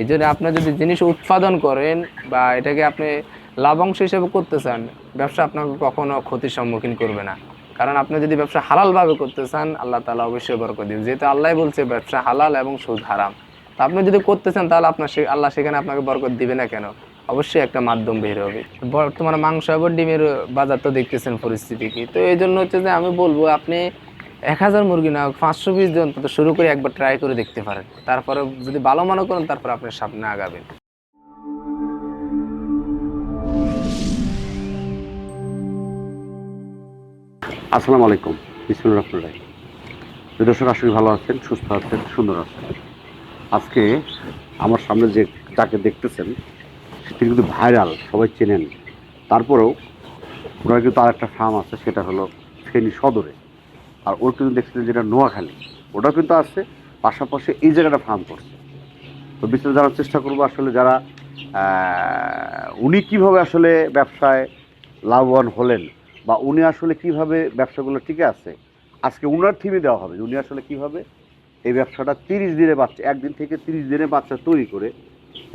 এই জন্য আপনি যদি জিনিস উৎপাদন করেন বা এটাকে আপনি লাভাংশ হিসেবে করতে চান, ব্যবসা আপনাকে কখনো ক্ষতির সম্মুখীন করবে না। কারণ আপনি যদি ব্যবসা হালালভাবে করতে চান, আল্লাহ তালা অবশ্যই বরকত দিন যেহেতু আল্লাহ বলছে ব্যবসা হালাল এবং সুদ হারাম। তা আপনি যদি করতে চান, তাহলে আপনার আল্লাহ সেখানে আপনাকে বরকত দিবে না কেন? অবশ্যই একটা মাধ্যম বের হবে। বর্তমানে মাংস এবং ডিমের বাজার তো দেখতেছেন পরিস্থিতি কি? তো এই জন্য হচ্ছে যে আমি বলব, আপনি এক হাজার মুরগি না হোক, পাঁচশো পিস দিয়ে অন্তত শুরু করে একবার ট্রাই করে দেখতে পারেন। তারপরে যদি ভালো মনে করেন তারপর আপনি সামনে আগাবেন। আসসালামু আলাইকুম বিসমুল্লাহ রহমান রাহিম। তো দর্শক করি ভালো আছেন সুস্থ আছেন সুন্দর আছেন। আজকে আমার সামনে যে যাকে দেখতেছেন তিনি কিন্তু ভাইরাল সবাই চেনেন। তারপরেও ওনার কিন্তু আর একটা ফার্ম আছে সেটা হলো ফেনী সদরে। আর ওর কিন্তু দেখছিলেন যেটা নোয়াখালী। ওটাও কিন্তু আসছে পাশাপাশি এই জায়গাটা ফার্ম করছে। তো বিস্তারিত জানার চেষ্টা করব আসলে যারা উনি কীভাবে আসলে ব্যবসায় লাভবান হলেন বা উনি আসলে কীভাবে ব্যবসাগুলো টিকে আছে, আজকে উনার থিমে দেওয়া হবে উনি আসলে কীভাবে এই ব্যবসাটা তিরিশ দিনে বাচ্চা, একদিন থেকে তিরিশ দিনে বাচ্চা তৈরি করে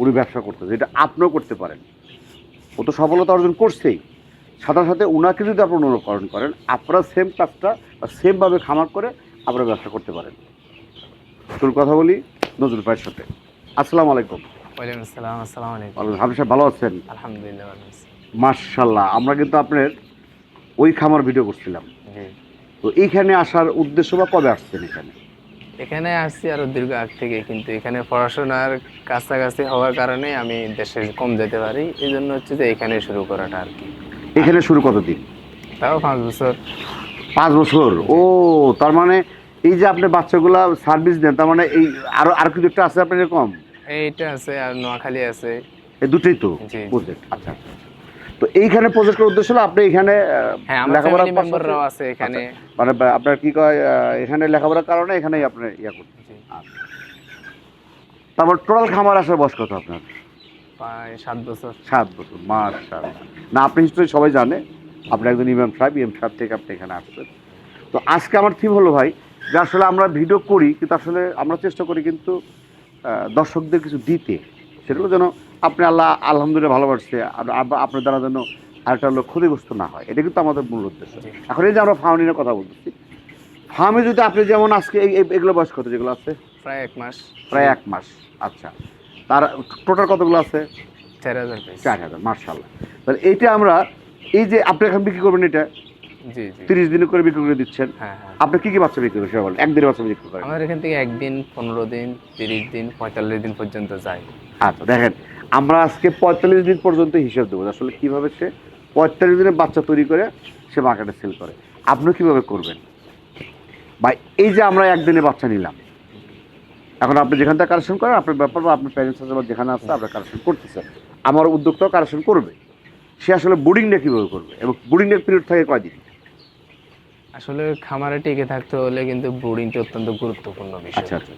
উনি ব্যবসা করতে যেটা আপনিও করতে পারেন। ও তো সফলতা অর্জন করছেই। সাথে সাথে উনাকে যদি আপনি অনুকরণ করেন আপনারা সেম কাজটা সেমভাবে খামার করে আপনারা ব্যবসা করতে পারেন। তোর কথা বলি নজরুল ভাইয়ের সাথে। আসসালামু আলাইকুম। ওয়ালাইকুম আসসালাম আসসালামু আলাইকুম। সাহেব ভালো আছেন? আলহামদুলিল্লাহ মার্শাল্লাহ আমরা কিন্তু আপনার ওই খামার ভিডিও করছিলাম। তো এইখানে আসার উদ্দেশ্য বা কবে আসছেন এখানে? এখানে আসছি আরও দীর্ঘ আগ থেকে কিন্তু এখানে পড়াশোনার কাছাকাছি হওয়ার কারণে আমি দেশে কম যেতে পারি। এই জন্য হচ্ছে যে এখানে শুরু করাটা আর কি। এখানে শুরু কতদিন? তাও পাঁচ বছর। পাঁচ বছর। ও তার মানে এই যে আপনি বাচ্চাগুলা সার্ভিস দেন তার মানে এই আরও আর কিছু একটা আছে আপনার এরকম এইটা আছে আর নোয়াখালী আছে। এই দুটোই তো? প্রজেক্ট আচ্ছা আচ্ছা। তো এইখানে প্রজেক্টের উদ্দেশ্য হলো আপনি এখানে হ্যাঁ পাশাপাশি- মেম্বাররাও আছে এখানে। মানে আপনার কি কয় এখানে লেখাপড়ার কারণে এখানেই আপনি ইয়া করতেন জি, তারপর টোটাল খামার আসার বয়স কত আপনার? সাত বছর। সাত বছর না আপনি নিশ্চয়ই সবাই জানে আপনি একজন ইমাম সাহেব ইমাম সাহেব থেকে আপনি এখানে আসছেন। তো আজকে আমার থিম হলো ভাই যে আসলে আমরা ভিডিও করি কিন্তু আসলে আমরা চেষ্টা করি কিন্তু দর্শকদের কিছু দিতে। সেগুলো যেন আপনি আল্লাহ আলহামদুলিল্লাহ ভালোবাসছে আর আপনার দ্বারা যেন আরেকটা লোক ক্ষতিগ্রস্ত না হয়। এটা কিন্তু আমাদের মূল উদ্দেশ্য। এখন এই যে আমরা ফার্ম নিয়ে কথা বলতেছি ফার্মে যদি আপনি যেমন আজকে এগুলো বয়স কত যেগুলো আছে? প্রায় এক মাস। প্রায় এক মাস আচ্ছা। তার টোটাল কতগুলো আছে? চার হাজার চার হাজার মার্শাল্লাহ তাহলে এইটা আমরা এই যে আপনি এখন বিক্রি করবেন এটা তিরিশ দিনে করে বিক্রি করে দিচ্ছেন। হ্যাঁ হ্যাঁ। আপনি কি কি বাচ্চা বিক্রি করেন বলেন। একদিনের বাচ্চা বিক্রি করেন। আমাদের এখান থেকে একদিন পনেরো দিন তিরিশ দিন পঁয়তাল্লিশ দিন পর্যন্ত যায়। আচ্ছা দেখেন আমরা আজকে পঁয়তাল্লিশ দিন পর্যন্ত হিসেব দেবো আসলে কীভাবে সে পঁয়তাল্লিশ দিনে বাচ্চা তৈরি করে সে মার্কেটে সেল করে। আপনি কীভাবে করবেন? বা এই যে আমরা একদিনে বাচ্চা নিলাম এখন আপনি যেখান থেকে কারেকশন করেন আপনার ব্যাপার বা আপনার প্যারেন্টস আছে বা যেখানে আসছে আপনার কারেকশন করতেছেন আমার উদ্যোক্তাও কারেকশন করবে। সে আসলে বোর্ডিংটা কীভাবে করবে এবং বোর্ডিংয়ের পিরিয়ড থাকে কয়দিন? আসলে খামারে টিকে থাকতে হলে কিন্তু ব্রুডিংটা অত্যন্ত গুরুত্বপূর্ণ বিষয়। আচ্ছা আচ্ছা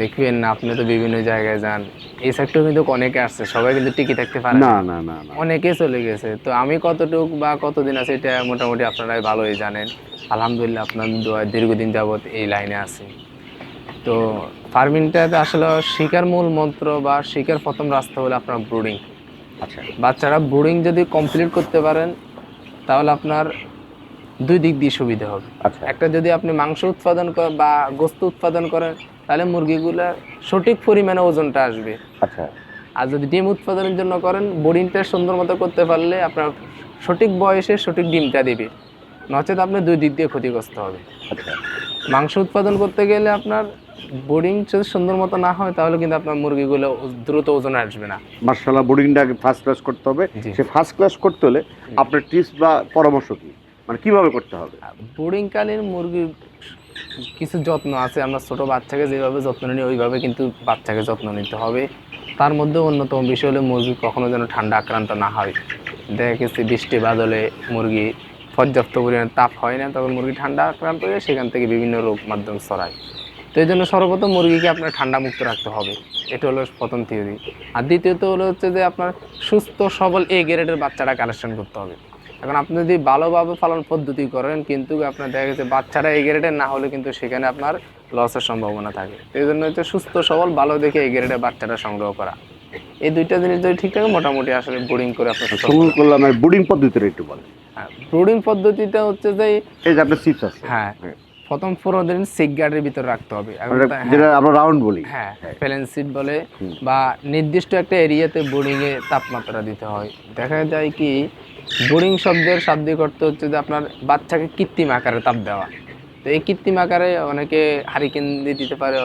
দেখবেন আপনি তো বিভিন্ন জায়গায় যান। এই সেক্টর কিন্তু অনেকে আসছে সবাই কিন্তু টিকে থাকতে পারে না। না না না না। অনেকে চলে গেছে। তো আমি কতটুক বা কতদিন আছে এটা মোটামুটি আপনারাই ভালোই জানেন। আলহামদুলিল্লাহ আপনার দীর্ঘদিন যাবত এই লাইনে আছি। তো ফার্মিংটাতে আসলে শিকার মূল মন্ত্র বা শিকার প্রথম রাস্তা হলো আপনার ব্রুডিং। আচ্ছা। বাচ্চারা ব্রুডিং যদি কমপ্লিট করতে পারেন তাহলে আপনার দুই দিক দিয়ে সুবিধা হবে। আচ্ছা। একটা যদি আপনি মাংস উৎপাদন করেন বা গোস্ত উৎপাদন করেন তাহলে মুরগিগুলো সঠিক পরিমাণে ওজনটা আসবে। আচ্ছা। আর যদি ডিম উৎপাদনের জন্য করেন বোর্ডিংটা সুন্দর মতো করতে পারলে আপনার সঠিক বয়সে সঠিক ডিমটা দেবে। নচেত আপনি দুই দিক দিয়ে ক্ষতিগ্রস্ত হবে। আচ্ছা। মাংস উৎপাদন করতে গেলে আপনার বোর্ডিং যদি সুন্দর মতো না হয় তাহলে কিন্তু আপনার মুরগিগুলো দ্রুত ওজন আসবে না। মার্শাল্লাহ বোর্ডিংটা আগে ফার্স্ট ক্লাস করতে হবে। সে ফার্স্ট ক্লাস করতে হলে আপনার টিপস বা পরামর্শ কি? মানে কীভাবে করতে হবে? বোর্ডিংকালীন মুরগির কিছু যত্ন আছে। আমরা ছোট বাচ্চাকে যেভাবে যত্ন নিই ওইভাবে কিন্তু বাচ্চাকে যত্ন নিতে হবে। তার মধ্যে অন্যতম বিষয় হলো মুরগি কখনো যেন ঠান্ডা আক্রান্ত না হয়। দেখা গেছে বৃষ্টি বাদলে মুরগি পর্যাপ্ত পরিমাণে তাপ হয় না, তখন মুরগি ঠান্ডা আক্রান্ত হয়ে সেখান থেকে বিভিন্ন রোগ মাধ্যম ছড়ায়। তো এই জন্য সর্বপ্রথম মুরগিকে আপনার ঠান্ডা মুক্ত রাখতে হবে। এটা হলো প্রথম থিওরি আর দ্বিতীয়ত হলো হচ্ছে যে আপনার সুস্থ, সবল এ গ্রেডের বাচ্চাটা কালেকশন করতে হবে। এখন আপনি যদি ভালোভাবে পালন পদ্ধতি করেন, কিন্তু আপনার দেখা গেছে বাচ্চাটা এই গ্রেডের না হলে কিন্তু সেখানে আপনার লসের সম্ভাবনা থাকে। এই জন্য হচ্ছে সুস্থ, সবল, ভালো দেখে এই গ্রেডের বাচ্চাটা সংগ্রহ করা। এই দুইটা জিনিস যদি ঠিক থাকে মোটামুটি আসলে বোর্ডিং করে আপনার বুডিং পদ্ধতিটা একটু বলেন ব্রুডিং পদ্ধতিটা হচ্ছে যে এই যে আপনার চিপস আছে। হ্যাঁ প্রথম পনেরো দিন সিক গার্ডের ভিতর রাখতে হবে। মানে যেটা আমরা রাউন্ড বলি। হ্যাঁ প্লেন সিট বলে বা নির্দিষ্ট একটা এরিয়াতে বোর্ডিংয়ে তাপমাত্রা দিতে হয়। দেখা যায় কি বোর্ডিং শব্দের শাব্দিক অর্থ হচ্ছে যে আপনার বাচ্চাকে কৃত্রিম আকারে তাপ দেওয়া। এই কৃত্রিম আকারে অনেকে হারিকেন দিয়ে দিতে পারে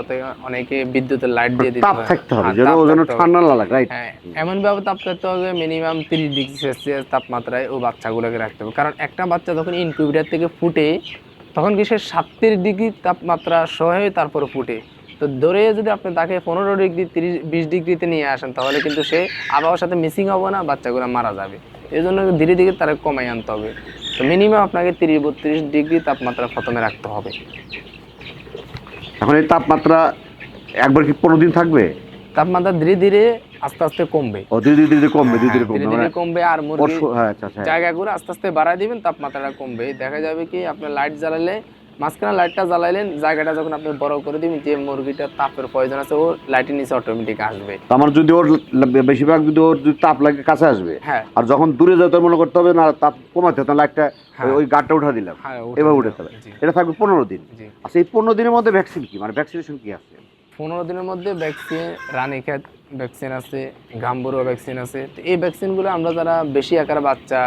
অনেকে বিদ্যুতের লাইট দিয়ে দিতে পারে। থাকতে হবে হ্যাঁ, যেন ও যেন। ঠান্ডা না লাগে রাইট হ্যাঁ এমনভাবে তাপ থাকতে হবে মিনিমাম তিরিশ ডিগ্রি সেলসিয়াস তাপমাত্রায় ও বাচ্চাগুলোকে রাখতে হবে। কারণ একটা বাচ্চা যখন ইনকিউবেটার থেকে ফুটে তখন কি সে সাতত্রিশ ডিগ্রি তাপমাত্রা সহে তারপরে ফুটে? তো ধরে যদি আপনি তাকে পনেরো ডিগ্রি তিরিশ বিশ ডিগ্রিতে নিয়ে আসেন তাহলে কিন্তু সে আবহাওয়ার সাথে মিসিং হবে না বাচ্চাগুলো মারা যাবে। এই জন্য ধীরে ধীরে তারা কমাই আনতে হবে। তো মিনিমাম আপনাকে তিরিশ বত্রিশ ডিগ্রি তাপমাত্রা প্রথমে রাখতে হবে। এখন এই তাপমাত্রা একবার কি পনেরো দিন থাকবে? তাপমাত্রা ধীরে ধীরে আস্তে আস্তে কমবে। ও ধীরে ধীরে ধীরে কমবে ধীরে ধীরে হ্যাঁ, কমবে ধীরে কমবে আর মুরগি হ্যাঁ আচ্ছা আচ্ছা। জায়গাগুলো আস্তে আস্তে বাড়ায় দিবেন তাপমাত্রাটা কমবে। দেখা যাবে কি আপনার লাইট জ্বালালে মাঝখানে লাইটটা জ্বালাইলেন জায়গাটা যখন আপনি বড় করে দিবেন যে মুরগিটার তাপের প্রয়োজন আছে ও লাইটের নিচে অটোমেটিক আসবে। আমার যদি ওর বেশিরভাগ যদি ওর যদি তাপ লাগে কাছে আসবে। হ্যাঁ। আর যখন দূরে তখন মনে করতে হবে না তাপ কমাতে হবে, লাইটটা হ্যাঁ। ওই গাঢ়টা উঠা দিলাম। হ্যাঁ এবার উঠে এটা থাকবে পনেরো দিন। আচ্ছা এই পনেরো দিনের মধ্যে ভ্যাকসিন কি? মানে ভ্যাকসিনেশন কি আছে? পনেরো দিনের মধ্যে ভ্যাকসিন রানীক্ষেত ভ্যাকসিন আছে গাম্বুরো ভ্যাকসিন আছে। তো এই ভ্যাকসিনগুলো আমরা যারা বেশি আকারে বাচ্চা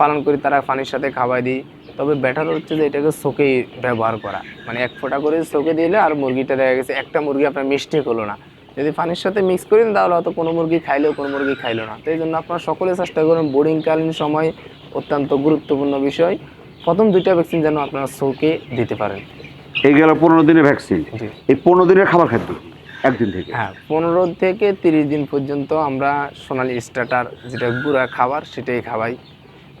পালন করি তারা পানির সাথে খাওয়াই দিই। তবে বেটার হচ্ছে যে এটাকে চোখেই ব্যবহার করা। মানে এক ফোঁটা করে শোকে দিলে আর মুরগিটা দেখা গেছে একটা মুরগি আপনার মিষ্টি হলো না। যদি পানির সাথে মিক্স করেন তাহলে হয়তো কোনো মুরগি খাইলেও কোনো মুরগি খাইলো না। তো এই জন্য আপনারা সকলে চেষ্টা করুন বোর্ডিংকালীন সময় অত্যন্ত গুরুত্বপূর্ণ বিষয়। প্রথম দুইটা ভ্যাকসিন যেন আপনারা শোকে দিতে পারেন। এই গেল পনেরো দিনের ভ্যাকসিন এই পনেরো দিনের খাবার খাদ্য একদিন থেকে? হ্যাঁ পনেরো থেকে তিরিশ দিন পর্যন্ত আমরা সোনালি স্টার্টার যেটা গুঁড়া খাবার সেটাই খাওয়াই।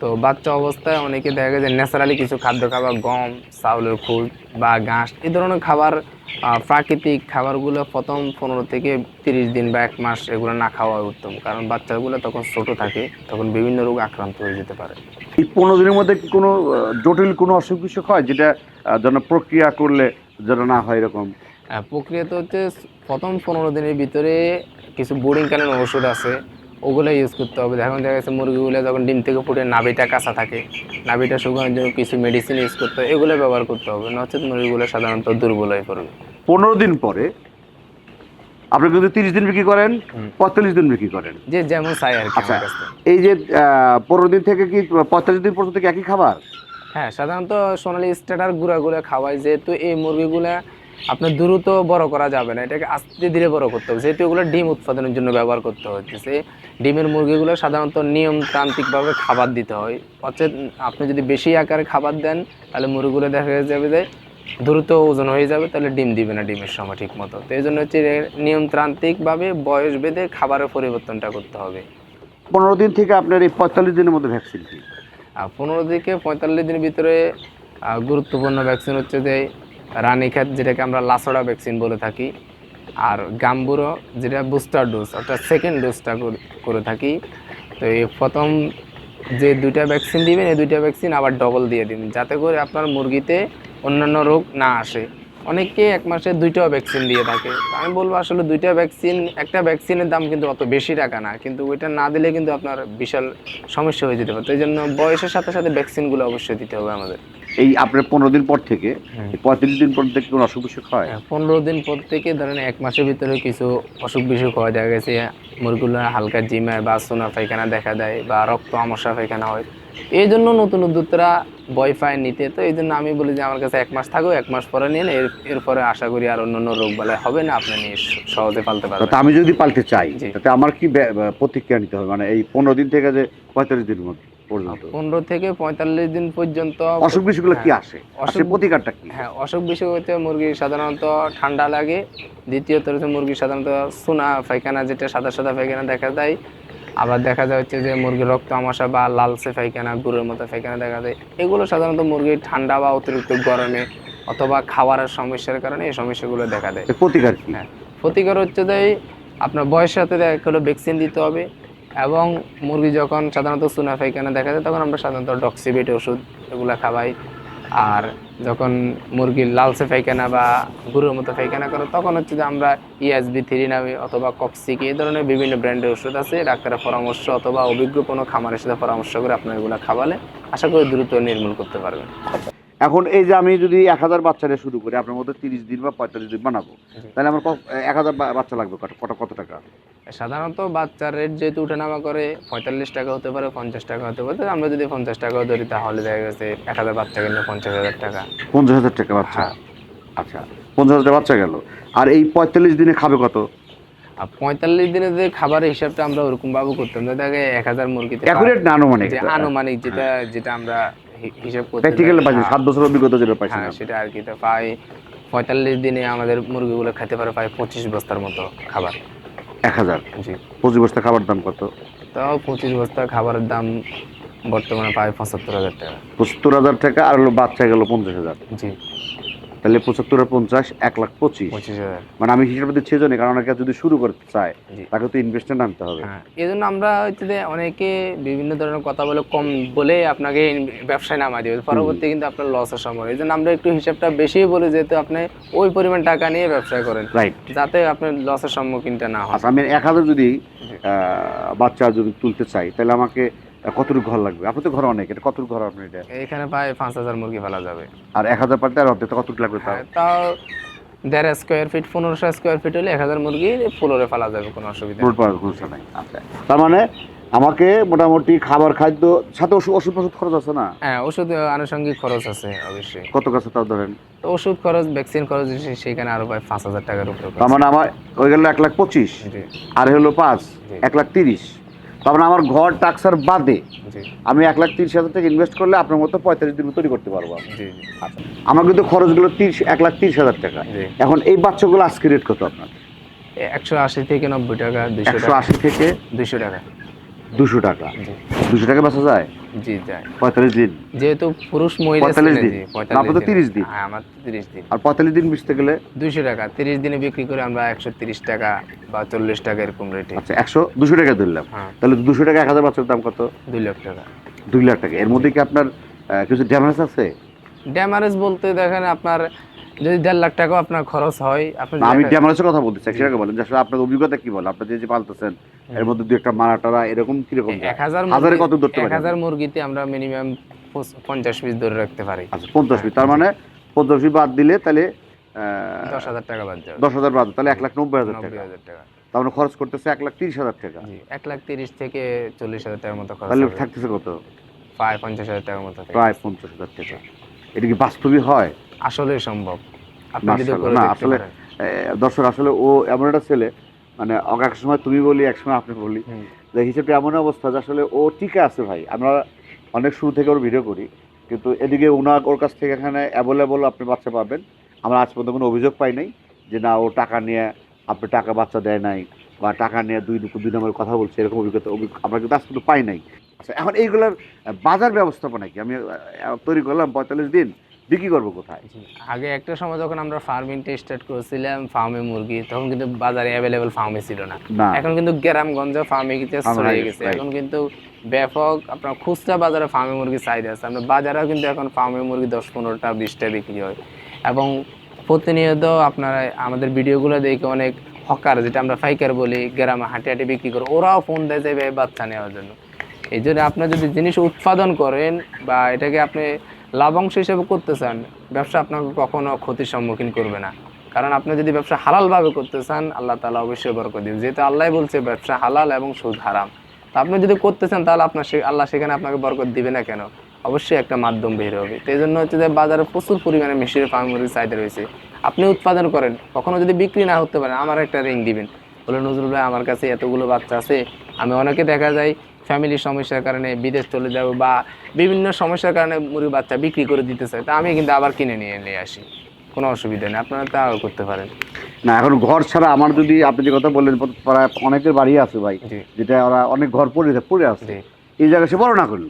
তো বাচ্চা অবস্থায় অনেকে দেখা যায় যে ন্যাচারালি কিছু খাদ্য খাবার গম চাউলের খুদ বা ঘাস এই ধরনের খাবার প্রাকৃতিক খাবারগুলো প্রথম পনেরো থেকে তিরিশ দিন বা এক মাস এগুলো না খাওয়া উত্তম। কারণ বাচ্চাগুলো তখন ছোট থাকে তখন বিভিন্ন রোগ আক্রান্ত হয়ে যেতে পারে। এই পনেরো দিনের মধ্যে কি কোনো জটিল কোনো অসুখ বিসুখ হয় যেটা যেন প্রক্রিয়া করলে যেন না হয় এরকম? প্রক্রিয়া তো হচ্ছে প্রথম পনেরো দিনের ভিতরে কিছু বোর্ডিংকালীন ওষুধ আছে ওগুলো ইউজ করতে হবে। এখন দেখা যাচ্ছে মুরগিগুলো যখন ডিম থেকে ফুটে নাভিটা কাঁচা থাকে নাভিটা শুকানোর জন্য কিছু মেডিসিন ইউজ করতে হবে এগুলো ব্যবহার করতে হবে। নচেত মুরগিগুলো সাধারণত দুর্বল হয়ে পড়বে। পনেরো দিন পরে আপনি কিন্তু তিরিশ দিন বিক্রি করেন। পঁয়তাল্লিশ দিন বিক্রি করেন। যে যেমন চাই আর কি আচ্ছা। এই যে পনেরো দিন থেকে কি পঁয়তাল্লিশ দিন পর্যন্ত কি একই খাবার? হ্যাঁ সাধারণত সোনালি স্টার্টার গুঁড়াগুলো খাওয়াই যেহেতু এই মুরগিগুলা আপনার দ্রুত বড় করা যাবে না এটাকে আস্তে ধীরে বড় করতে হবে। যেহেতু এগুলো ডিম উৎপাদনের জন্য ব্যবহার করতে হচ্ছে ডিমের মুরগিগুলো সাধারণত নিয়মতান্ত্রিকভাবে খাবার দিতে হয়। অর্থাৎ আপনি যদি বেশি আকারে খাবার দেন তাহলে মুরগিগুলো দেখা যাবে যে দ্রুত ওজন হয়ে যাবে তাহলে ডিম দিবে না ডিমের সময় ঠিক মতো তো এই জন্য হচ্ছে নিয়মতান্ত্রিকভাবে বয়স বেঁধে খাবারের পরিবর্তনটা করতে হবে। পনেরো দিন থেকে আপনার এই পঁয়তাল্লিশ দিনের মধ্যে ভ্যাকসিন পনেরো থেকে পঁয়তাল্লিশ দিনের ভিতরে গুরুত্বপূর্ণ ভ্যাকসিন হচ্ছে যে রানীক্ষেত যেটাকে আমরা লাসড়া ভ্যাকসিন বলে থাকি, আর গাম্বুরো, যেটা বুস্টার ডোজ, অর্থাৎ সেকেন্ড ডোজটা করে থাকি। তো এই প্রথম যে দুইটা ভ্যাকসিন দিবেন, এই দুইটা ভ্যাকসিন আবার ডবল দিয়ে দিন যাতে করে আপনার মুরগিতে অন্যান্য রোগ না আসে। অনেকে এক মাসে দুইটাও ভ্যাকসিন দিয়ে থাকে। আমি বলব আসলে দুইটা ভ্যাকসিন, একটা ভ্যাকসিনের দাম কিন্তু অত বেশি টাকা না, কিন্তু ওইটা না দিলে কিন্তু আপনার বিশাল সমস্যা হয়ে যেতে পারে। তো এই জন্য বয়সের সাথে সাথে ভ্যাকসিনগুলো অবশ্যই দিতে হবে আমাদের। এই আপনার পনেরো দিন পর থেকে। এই পঁয়তাল্লিশ দিন পর থেকে কোনো অসুখ বিসুখ হয়? হ্যাঁ, পনেরো দিন পর থেকে ধরেন এক মাসের ভিতরে কিছু অসুখ বিসুখ হয় দেখা গেছে মুরগুলো হালকা জিমায় বা সোনা পায়খানা দেখা দেয় বা রক্ত আমসা পায়খানা হয়। এই জন্য নতুন উদ্যোক্তারা ভয় পায় নিতে। তো এই জন্য আমি বলি যে আমার কাছে এক মাস থাকো এক মাস পরে নিন। এর এরপরে আশা করি আর অন্য অন্য রোগ বালাই হবে না আপনি নিয়ে সহজে পালতে পারবেন। তা আমি যদি পাল্টে চাই। তাতে আমার কি প্রতিক্রিয়া নিতে হবে? মানে এই পনেরো দিন থেকে যে পঁয়তাল্লিশ দিনের মধ্যে? পর্যন্ত। পনেরো থেকে পঁয়তাল্লিশ দিন পর্যন্ত অসুখ বিসুখগুলো কি আসে? অসুখ- আসে প্রতিকারটা কি? হ্যাঁ অসুখ বিসুখ হচ্ছে মুরগি সাধারণত ঠান্ডা লাগে। দ্বিতীয়ত হচ্ছে মুরগি সাধারণত সোনা পায়খানা যেটা সাদা সাদা পায়খানা দেখা যায়। আবার দেখা যায় হচ্ছে যে মুরগির রক্ত আমাশা বা লালসে পায়খানা গুড়ের মতো পায়খানা দেখা যায়। এগুলো সাধারণত মুরগির ঠান্ডা বা অতিরিক্ত গরমে অথবা খাবারের সমস্যার কারণে এই সমস্যাগুলো দেখা দেয়। প্রতিকার কি? হ্যাঁ। প্রতিকার হচ্ছে যে আপনার বয়সের সাথে হলো ভ্যাকসিন দিতে হবে। এবং মুরগি যখন সাধারণত সুনা পায়খানা দেখা যায় তখন আমরা সাধারণত ডক্সিবেট ওষুধ এগুলো খাওয়াই। আর যখন মুরগির লালসে পায়খানা বা গুঁড়োর মতো পায়খানা করে তখন হচ্ছে যে আমরা ইএসবি থ্রি নামে অথবা কক্সিক এই ধরনের বিভিন্ন ব্র্যান্ডের ওষুধ আছে। ডাক্তারের পরামর্শ অথবা অভিজ্ঞ কোনো খামারের সাথে পরামর্শ করে আপনার এগুলো খাওয়ালে আশা করি দ্রুত নির্মূল করতে পারবেন। এখন এই যে আমি যদি এক হাজার বাচ্চাটা শুরু করি আপনার মধ্যে তিরিশ দিন বা পঁয়তাল্লিশ দিন বানাবো তাহলে আমার এক হাজার বাচ্চা লাগবে কত টাকা? সাধারণত বাচ্চার রেট যেহেতু উঠানামা করে পঁয়তাল্লিশ টাকা হতে পারে পঞ্চাশ টাকা হতে পারে আমরা যদি পঞ্চাশ টাকাও ধরি তাহলে দেখা গেছে এক হাজার বাচ্চা কিনলে পঞ্চাশ হাজার টাকা। পঞ্চাশ হাজার টাকা বাচ্চা? হ্যাঁ। আচ্ছা পঞ্চাশ হাজার বাচ্চা গেল। আর এই পঁয়তাল্লিশ দিনে খাবে কত? আর পঁয়তাল্লিশ দিনের যে খাবারের হিসাবটা আমরা ওরকম ভাবে করতাম এক হাজার মুরগিতে অ্যাকুরেট না আনুমানিক? আনুমানিক যেটা যেটা আমরা হিসাব করতে প্র্যাকটিক্যাল পাইছি সাত বছর অভিজ্ঞতা যেটা পাইছি হ্যাঁ সেটা আর কি। তো প্রায় পঁয়তাল্লিশ দিনে আমাদের মুরগিগুলো খেতে পারে প্রায় পঁচিশ বস্তার মতো খাবার। এক হাজার। জি। পঁচিশ বস্তা খাবার দাম কত? তাও পঁচিশ বস্তা খাবারের দাম বর্তমানে প্রায় পঁচাত্তর হাজার টাকা। পঁচাত্তর হাজার টাকা আর হলো বাচ্চা গেল পঞ্চাশ হাজার। জি। তাহলে পঁচাত্তর আর পঞ্চাশ এক লাখ পঁচিশ। মানে আমি হিসাবে দিচ্ছি জন্য কারণ অনেকে যদি শুরু করতে চায় তাকে তো ইনভেস্টমেন্ট আনতে হবে। হ্যাঁ এই জন্য আমরা হচ্ছে অনেকে বিভিন্ন ধরনের কথা বলে কম বলে আপনাকে ব্যবসায় নামা দিবে। পরবর্তী কিন্তু আপনার লসের সময় এই জন্য আমরা একটু হিসাবটা বেশি বলে যেহেতু আপনি ওই পরিমাণ টাকা নিয়ে ব্যবসা করেন। রাইট যাতে আপনার লসের সম্মুখীনটা না হয়। আচ্ছা আমি এক হাজার যদি বাচ্চা যদি তুলতে চাই তাহলে আমাকে কতটুকু ঘর লাগবে? আপনার তো ঘর অনেক এটা কতটুকু ঘর আপনার এটা? এখানে প্রায় পাঁচ হাজার মুরগি ফেলা যাবে। আর এক হাজার পারতে আর অর্ধেক কতটুকু লাগবে তাও? হ্যাঁ, তাও দেড় স্কোয়ার ফিট পনেরোশো স্কোয়ার ফিট হলে এক হাজার মুরগি ফ্লোরে ফেলা যাবে কোনো অসুবিধা নেই। আচ্ছা। তার মানে আমাকে মোটামুটি খাবার খাদ্য সাথে ওষুধ ওষুধ ওষুধ খরচ আছে না? হ্যাঁ ওষুধ আনুষঙ্গিক খরচ আছে অবশ্যই। কত কাছে তাও ধরেন? তো ওষুধ খরচ ভ্যাকসিন খরচ সেখানে আরও প্রায় পাঁচ হাজার টাকার উপরে তার মানে আমার ওই গেল এক লাখ পঁচিশ আর হলো পাঁচ। এক লাখ তিরিশ। তার মানে আমার ঘর টাক্সার বাদে আমি এক লাখ তিরিশ হাজার টাকা ইনভেস্ট করলে আপনার মতো পঁয়তাল্লিশ দিন তৈরি করতে পারব জি জি। আমার কিন্তু খরচগুলো তিরিশ এক লাখ তিরিশ হাজার টাকা। এখন এই বাচ্চাগুলো আজকে রেট কত আপনার একশো আশি থেকে নব্বই টাকা একশো আশি থেকে দুশো টাকা। দুশো টাকা। দুশো টাকা বেচা যায়? জি যায়। পঁয়তাল্লিশ দিন। যেহেতু পুরুষ মহিলা 45 ছেলে, দিন। জি, আপনার তো 30 দিন। হ্যাঁ আমার তিরিশ দিন। আর পঁয়তাল্লিশ দিন বেচতে গেলে? দুইশো টাকা। তিরিশ দিনে বিক্রি করে আমরা একশো তিরিশ টাকা বা চল্লিশ টাকা এরকম রেটে আচ্ছা একশো দুশো টাকা ধরলাম। হ্যাঁ। তাহলে দুশো টাকা এক হাজার বাচ্চার দাম কত? দুই লাখ টাকা। দুই লাখ টাকা। এর মধ্যে কি আপনার কিছু ড্যামেজ আছে? ড্যামারেজ বলতে দেখেন আপনার যদি দেড় লাখ টাকাও আপনার খরচ হয় আপনি আমি ড্যামেজের কথা বলতে চাই সেটাকে বলেন আসলে আপনার অভিজ্ঞতা কি বলে আপনার যে যে পালতেছেন এর মধ্যে দু একটা মারা টারা এরকম কীরকম যায়? এক হাজার হাজারে কত ধরতে পারি এক হাজার মুরগিতে আমরা মিনিমাম পঞ্চাশ পিস ধরে রাখতে পারি। আচ্ছা পঞ্চাশ পিস তার মানে পঞ্চাশ পিস বাদ দিলে তাহলে দশ হাজার টাকা বাদ দশ হাজার বাদ তাহলে এক লাখ নব্বই হাজার টাকা। হাজার টাকা। তার মানে খরচ করতেছে এক লাখ তিরিশ হাজার টাকা। এক লাখ তিরিশ থেকে চল্লিশ হাজার টাকার মতো খরচ তাহলে থাকতেছে কত? প্রায় পঞ্চাশ হাজার টাকার মতো প্রায় পঞ্চাশ হাজার টাকা। এটা কি বাস্তবিক হয়? আসলে সম্ভব। না, আসলে-। দর্শক আসলে ও এমন একটা ছেলে মানে এক সময় তুমি বলি এক সময় আপনি বলি। যে হিসেবে এমন অবস্থা যে আসলে ও টিকে আছে ভাই। আমরা অনেক শুরু থেকে ওর ভিডিও করি কিন্তু এদিকে ওনার ওর কাছ থেকে এখানে অ্যাভেলেবল আপনি বাচ্চা পাবেন। আমরা আজ পর্যন্ত কোনো অভিযোগ পাই নাই যে না ও টাকা নিয়ে আপনি টাকা বাচ্চা দেয় নাই বা টাকা নিয়ে দুই দুই নম্বর কথা বলছে এরকম অভিজ্ঞতা অভি- আমরা কিন্তু আজ পর্যন্ত পাই নাই। আচ্ছা এখন এইগুলোর বাজার ব্যবস্থাপনা কি? আমি তৈরি করলাম পঁয়তাল্লিশ দিন বিক্রি করব কোথায়? আগে একটা সময় যখন আমরা ফার্মিংটা স্টার্ট করেছিলাম ফার্মে মুরগি তখন কিন্তু বাজারে অ্যাভেলেবেল ফার্মে ছিল না। এখন কিন্তু গ্রামগঞ্জে ফার্মে কিছু ছড়িয়ে গেছে। এখন কিন্তু ব্যাপক আপনার খুচরা বাজারে ফার্মে মুরগি চাহিদা আছে। আপনার বাজারেও কিন্তু এখন ফার্মে মুরগি দশ পনেরোটা বিশটা বিক্রি হয়। এবং প্রতিনিয়ত আপনারা আমাদের ভিডিওগুলো দেখে অনেক হকার যেটা আমরা ফাইকার বলি গ্রামে হাঁটে হাঁটে বিক্রি করে ওরাও ফোন দেয় যে বাচ্চা নেওয়ার জন্য। এই জন্য আপনার যদি জিনিস উৎপাদন করেন বা এটাকে আপনি লাভাংশ হিসেবে করতে চান, ব্যবসা আপনাকে কখনো ক্ষতির সম্মুখীন করবে না। কারণ আপনি যদি ব্যবসা হালালভাবে করতে চান, আল্লাহ তালা অবশ্যই বরকত দিবে যেহেতু আল্লাহ বলছে ব্যবসা হালাল এবং সুদ হারাম। তা আপনি যদি করতে চান, তাহলে আপনার আল্লাহ সেখানে আপনাকে বরকত দিবে না কেন? অবশ্যই একটা মাধ্যম বের হবে। তো এই জন্য হচ্ছে যে বাজারে প্রচুর পরিমাণে মিশরের ফার্ম চাহিদা রয়েছে। আপনি উৎপাদন করেন, কখনো যদি বিক্রি না হতে পারে আমার একটা রিং দিবেন। বলে, নজরুল ভাই, আমার কাছে এতগুলো বাচ্চা আছে। আমি অনেকে দেখা যায় ফ্যামিলির সমস্যার কারণে বিদেশ চলে যাব বা বিভিন্ন সমস্যার কারণে মুরগি বাচ্চা বিক্রি করে দিতে চাই তা আমি কিন্তু আবার কিনে নিয়ে নিয়ে আসি। কোনো অসুবিধা নেই আপনারা তাও করতে পারেন। না এখন ঘর ছাড়া আমার যদি আপনি যে কথা বললেন প্রায় অনেকের বাড়ি আছে ভাই যেটা ওরা অনেক ঘর পড়ে পড়ে আছে। এই জায়গায় সে বড় না করল।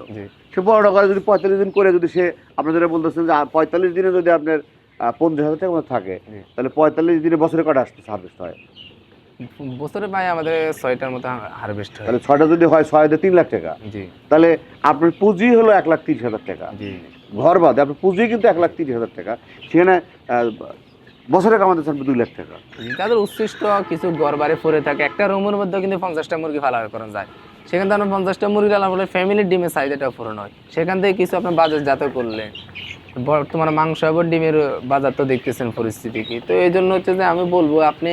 সে বড় করে যদি পঁয়তাল্লিশ দিন করে যদি সে আপনি যেটা বলতেছেন যে পঁয়তাল্লিশ দিনে যদি আপনার পঞ্চাশ হাজার টাকা থাকে তাহলে পঁয়তাল্লিশ দিনে বছরে কটা আসতে হারভেস্ট হয়? বছরে ভাই আমাদের ছয়টার মতো হারভেস্ট হয়। তাহলে ছয়টা যদি হয় ছয় দিয়ে তিন লাখ টাকা। জি। তাহলে আপনার পুঁজি হলো এক লাখ তিরিশ হাজার টাকা। জি। ঘর বাদে আপনার পুঁজি কিন্তু এক লাখ তিরিশ হাজার টাকা। সেখানে বছরে কামাতে চান দুই লাখ টাকা। তাদের উচ্ছিষ্ট কিছু ঘর বাড়ি পরে থাকে। একটা রুমের মধ্যে কিন্তু পঞ্চাশটা মুরগি ফালা করা যায়। সেখান থেকে আপনার পঞ্চাশটা মুরগি আলাদা বলে ফ্যামিলির ডিমের চাহিদাটা পূরণ হয়। সেখান থেকে কিছু আপনার বাজার জাত করলে বর্তমানে মাংস এবং ডিমের বাজার তো দেখতেছেন পরিস্থিতি কি? তো এই জন্য হচ্ছে যে আমি বলব আপনি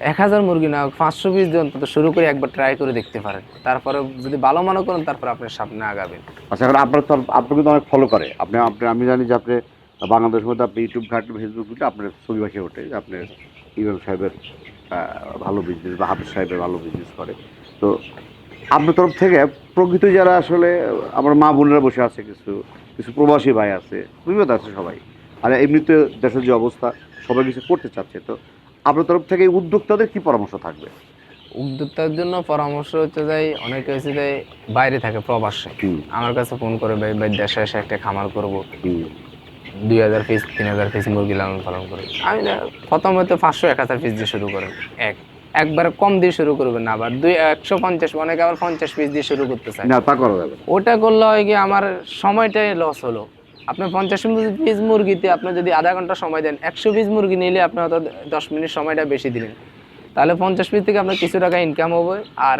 এক হাজার মুরগি না পাঁচশো পিস দিয়ে অন্তত শুরু করে একবার ট্রাই করে দেখতে পারেন। তারপরে যদি ভালো মনে করেন, তারপর আপনার সামনে আগাবেন। আচ্ছা এখন আপনার তো আপনি কিন্তু অনেক ফলো করে। আপনি আপনি, আমি জানি যে আপনি বাংলাদেশের মধ্যে আপনি ইউটিউব ঘাটলে ফেসবুক ঘাটলে আপনার ছবি পাখি ওঠে, যে আপনার ইমাম সাহেবের ভালো বিজনেস বা হাফিজ সাহেবের ভালো বিজনেস করে। তো আপনার তরফ থেকে প্রকৃত যারা আসলে, আমার মা বোনেরা বসে আছে, কিছু কিছু প্রবাসী ভাই আছে, বিপদ আছে সবাই। আর এমনিতে দেশের যে অবস্থা, সবাই কিছু করতে চাচ্ছে। তো আপনার তরফ থেকে উদ্যোক্তাদের কি পরামর্শ থাকবে? উদ্যোক্তার জন্য পরামর্শ হচ্ছে যাই অনেকে হচ্ছে যে বাইরে থাকে প্রবাসে। আমার কাছে ফোন করে ভাই ভাই দেশে এসে একটা খামার করব। দুই হাজার পিস তিন হাজার পিস মুরগি লালন পালন করে। আমি না প্রথম হয়তো পাঁচশো এক হাজার পিস দিয়ে শুরু করেন। এক। একবারে কম দিয়ে শুরু করবেন না আবার দুই একশো পঞ্চাশ অনেকে আবার পঞ্চাশ পিস দিয়ে শুরু করতে চায়। না তা করা যাবে ওটা করলে হয় কি আমার সময়টাই লস হলো। আপনি পঞ্চাশ পিস মুরগিতে আপনি যদি আধা ঘণ্টা সময় দেন একশো পিস মুরগি নিলে আপনি হয়তো দশ মিনিট সময়টা বেশি দিলেন। তাহলে পঞ্চাশ পিস থেকে আপনার কিছু টাকা ইনকাম হবে আর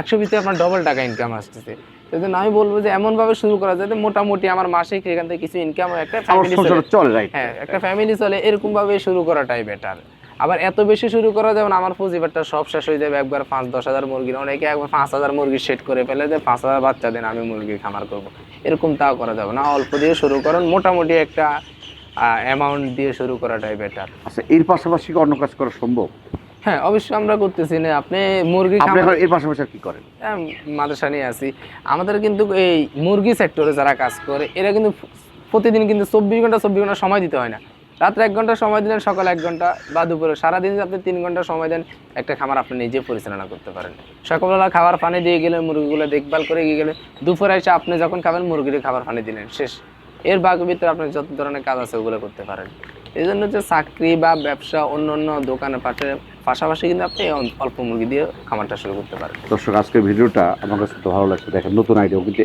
একশো পিস থেকে আপনার ডবল টাকা ইনকাম আসতেছে। সেই জন্য আমি বলব যে এমনভাবে শুরু করা যাতে মোটামুটি আমার মাসে এখান থেকে কিছু ইনকাম হয় একটা ফ্যামিলি চলে হ্যাঁ একটা ফ্যামিলি চলে এরকমভাবে শুরু করাটাই বেটার আবার এত বেশি শুরু করা যাবে আমার পুঁজিবারটা সব শেষ হয়ে যাবে একবার পাঁচ দশ হাজার মুরগি অনেকে একবার পাঁচ হাজার মুরগি সেট করে ফেলে যে পাঁচ হাজার বাচ্চা দেন আমি মুরগি খামার করব। এরকম তাও করা যাবে না অল্প দিয়ে শুরু করুন মোটামুটি একটা অ্যামাউন্ট দিয়ে শুরু করাটাই বেটার আচ্ছা এর পাশাপাশি অন্য কাজ করা সম্ভব? হ্যাঁ অবশ্যই আমরা করতেছি না আপনি মুরগি আপনি এর পাশাপাশি কি করেন? হ্যাঁ, মাদ্রাসা নিয়ে আছি। আমাদের কিন্তু এই মুরগি সেক্টরে যারা কাজ করে এরা কিন্তু প্রতিদিন কিন্তু চব্বিশ ঘণ্টা চব্বিশ ঘণ্টা সময় দিতে হয় না। রাত্রে এক ঘণ্টা সময় দিলেন, সকালে এক ঘণ্টা বা দুপুরে। সারাদিন আপনি তিন ঘণ্টা সময় দেন, একটা খামার আপনি নিজে পরিচালনা করতে পারেন। সকালবেলা খাবার পানি দিয়ে গেলেন মুরগিগুলো দেখভাল করে গিয়ে গেলে, দুপুরে এসে আপনি যখন খাবেন, মুরগির খাবার পানি দিলেন, শেষ। এর বাকি ভিতরে আপনি যত ধরনের কাজ আছে, ওগুলো করতে পারেন। এই জন্য যে চাকরি বা ব্যবসা অন্য অন্য দোকানে পাশে পাশাপাশি কিন্তু আপনি অল্প মুরগি দিয়ে খামারটা শুরু করতে পারেন। দর্শক, আজকের ভিডিওটা আমার কাছে তো ভালো লাগছে, দেখেন নতুন আইডিয়া কিন্তু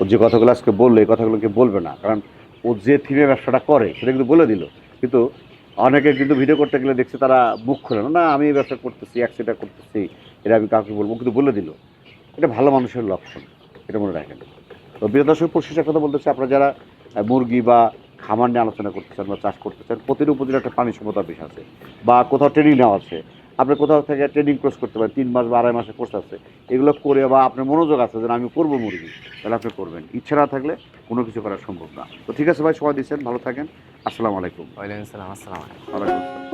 ও যে কথাগুলো আজকে বলল, এই কথাগুলো কি বলবে না। কারণ ও যে থিমে ব্যবসাটা করে, সেটা কিন্তু বলে দিল। কিন্তু অনেকে কিন্তু ভিডিও করতে গেলে দেখছে তারা মুখ খোলে না না, আমি এই ব্যবসা করতেছি অ্যাক্সিডেন্ট করতেছি, এটা আমি কাউকে বলব। কিন্তু বলে দিল। এটা ভালো মানুষের লক্ষণ, এটা মনে রাখেন। তো প্রিয় দর্শক পরিশেষে কথা বলতেছে আপনারা যারা মুরগি বা খামার নিয়ে আলোচনা করতেছেন বা চাষ করতেছেন প্রতিটি উপজেলা একটা পানি সম্পদ অফিস আছে বা কোথাও ট্রেনিং নেওয়া আছে। আপনি কোথাও থেকে ট্রেনিং কোর্স করতে পারেন তিন মাস বা আড়াই মাসের কোর্স আছে। এগুলো করে বা আপনার মনোযোগ আছে যে আমি করব মুরগি তাহলে আপনি করবেন। ইচ্ছা না থাকলে কোনো কিছু করা সম্ভব না। তো ঠিক আছে ভাই সময় দিচ্ছেন ভালো থাকেন। আসসালামু আলাইকুম। ওয়ালাইকুম আসসালাম আসসালাম আলাইকুম। ওয়ালাইকুম আসসালাম।